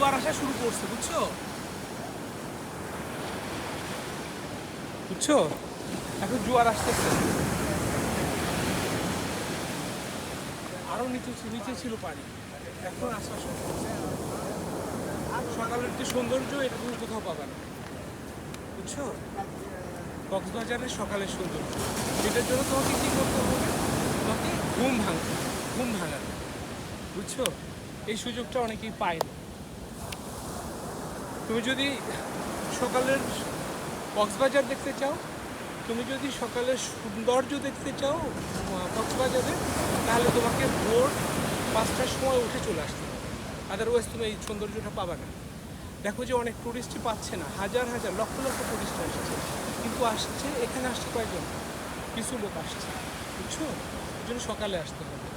জোয়ার আসা শুরু করছে, বুঝছ? বুঝছ? এখন জোয়ার আসতেছে। আরও নিচে নিচে ছিল পানি। এখন আসা শুরু করছে। আর সকালের যে সৌন্দর্য, এটা তুমি কোথাও পাবে না। বুঝছ? কক্সবাজারের সকালের সৌন্দর্য। এটার জন্য তোমাকে কী করতে হবে? তোমাকে ঘুম ভাঙতে ঘুম ভাঙাতে বুঝছ? এই সুযোগটা অনেকেই পায় না তুমি যদি সকালের কক্সবাজার দেখতে চাও, তুমি যদি সকালের সৌন্দর্য দেখতে চাও কক্সবাজারে, তাহলে তোমাকে ভোর পাঁচটার সময় উঠে চলে আসতে হবে। আদারওয়াইজ তুমি এই সৌন্দর্যটা পাবে না। দেখো যে অনেক টুরিস্টই পাচ্ছে না, হাজার হাজার, লক্ষ লক্ষ টুরিস্ট আসছে। কিন্তু আসছে, এখানে আসছে কয়েকজন কিছু লোক আসছে, বুঝছ? ওই জন্য সকালে আসতে হবে।